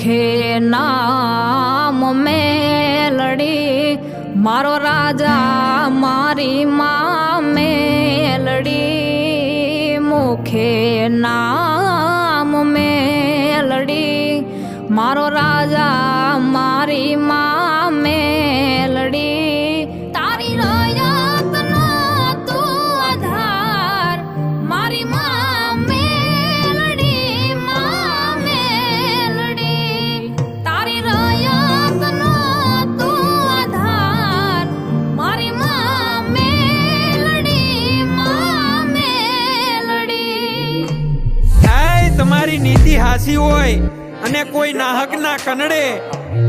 મુખે નામ મેલડી, મારો રાજા મારી માં મેલડી. મુખે નામ મેલડી, મારો રાજા મારી માં મેલડી. નીતિ હોય અને કોઈ નાહકના કનડે,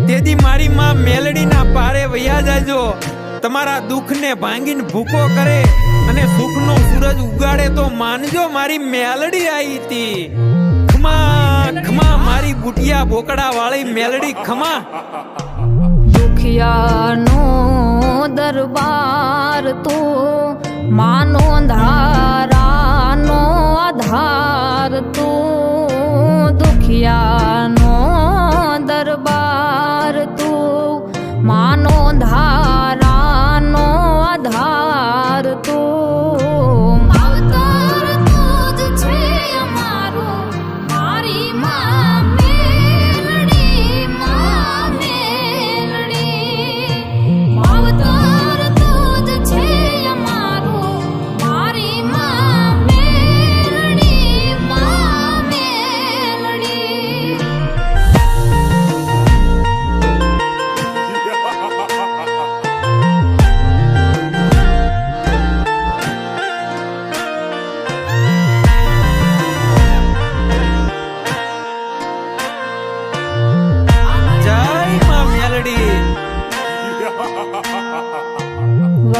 તેથી મારી માં મેલડીના પારે વયા જાજો. તમારા દુઃખને ભાંગીને ભૂકો કરે અને સુખનો સૂરજ ઉગાડે તો માનજો મારી મેલડી આવી હતી. ખમા ખમા, મારી બુટિયા બોકડા વાળી મેલડી, ખમા. દુખિયાનો દરબાર તો માનો ધારાનો તું દુખિયાનો દરબાર તું માનો ધારાનો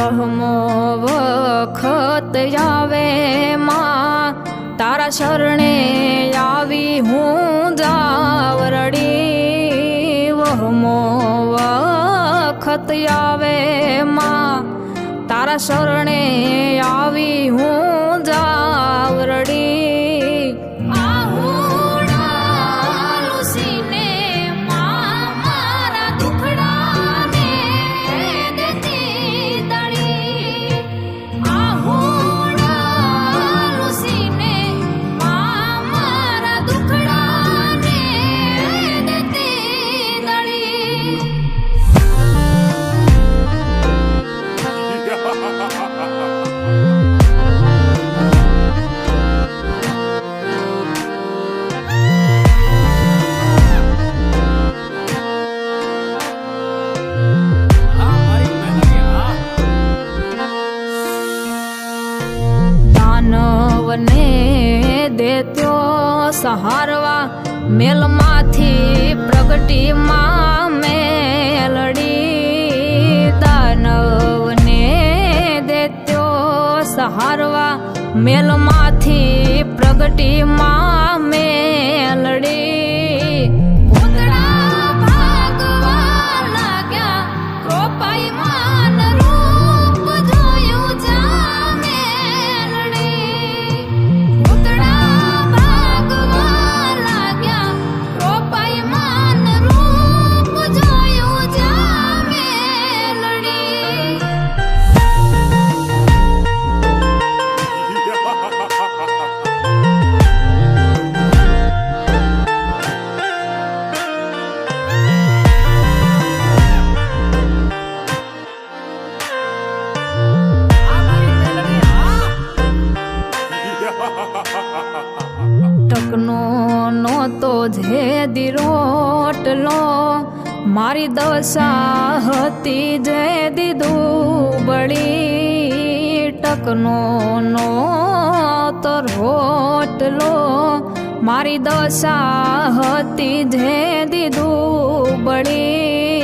વહમો વખત જાવે માં. તારા શરણે આવી હું જાવરડી. વહમો વખત આવે માં. તારા શરણે આવી હું સહારવા મેલમાંથી પ્રગટી માં મેલડી દાનવને દેત્યો સહારવા મેલમાંથી પ્રગટી માં ટકનો નો તો જે દિરોટલો મારી દશા હતી જે દીધું બળી ટકનો નો તો રોટલો. મારી દશા હતી જે દીધું બળી